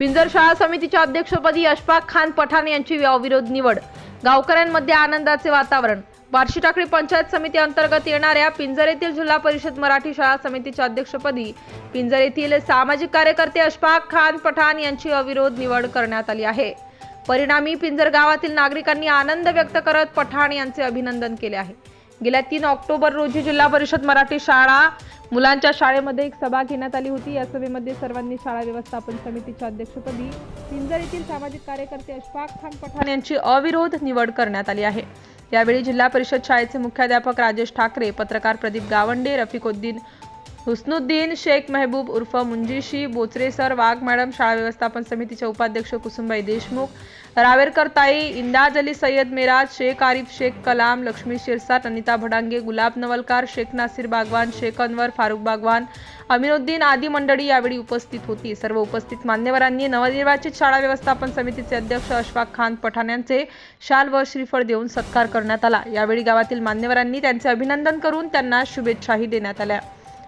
पिंजर शाळा समितीच्या अध्यक्षपदी अशफाक खान पठाण यांची अविरोध निवड. गावकऱ्यांमध्ये आनंदाचे वातावरण. बार्शी टाकळी पंचायत समिती अंतर्गत येणाऱ्या पिंजर येथील जिल्हा परिषद मराठी शाळा समितीच्या अध्यक्षपदी पिंजर येथील सामाजिक कार्यकर्ते अशफाक खान पठाण यांची अविरोध निवड करण्यात आली आहे. परिणामी पिंजर गावातील नागरिकांनी आनंद व्यक्त करत पठाण यांचे अभिनंदन केले आहे. गेल्या तीन ऑक्टोबर रोजी जिल्हा परिषद मराठी शाळा मुलांच्या शाळेमध्ये एक सभा घेण्यात आली होती. या सभेमध्ये सर्वांनी शाळा व्यवस्थापन समितीच्या अध्यक्षपदी पिंजर येथील सामाजिक कार्यकर्ते अशफाक खान पठाण यांची अविरोध निवड करण्यात आली आहे. यावेळी जिल्हा परिषद शाळेचे मुख्याध्यापक राजेश ठाकरे पत्रकार प्रदीप गावंडे रफिकुद्दीन हुस्नुद्दीन शेख मेहबूब उर्फ मुंजीशी बोचरे सर वाघ मॅडम शाळा व्यवस्थापन समितीचे उपाध्यक्ष कुसुमबाई देशमुख रावेरकर ताई इंदाज अली सय्यद मिराज शेख आरिफ शेख कलाम लक्ष्मी शिरसाट अनिता भडांगे गुलाब नवलकार शेख नासिर बागवान शेख अनवर फारुख बागवान अमिनुद्दीन आदी मंडळी यावेळी उपस्थित होती. सर्व उपस्थित मान्यवरांनी नवनिर्वाचित शाळा व्यवस्थापन समितीचे अध्यक्ष अशफाक खान पठाण यांचे शाल व श्रीफळ देऊन सत्कार करण्यात आला. यावेळी गावातील मान्यवरांनी त्यांचे अभिनंदन करून त्यांना शुभेच्छाही देण्यात आल्या.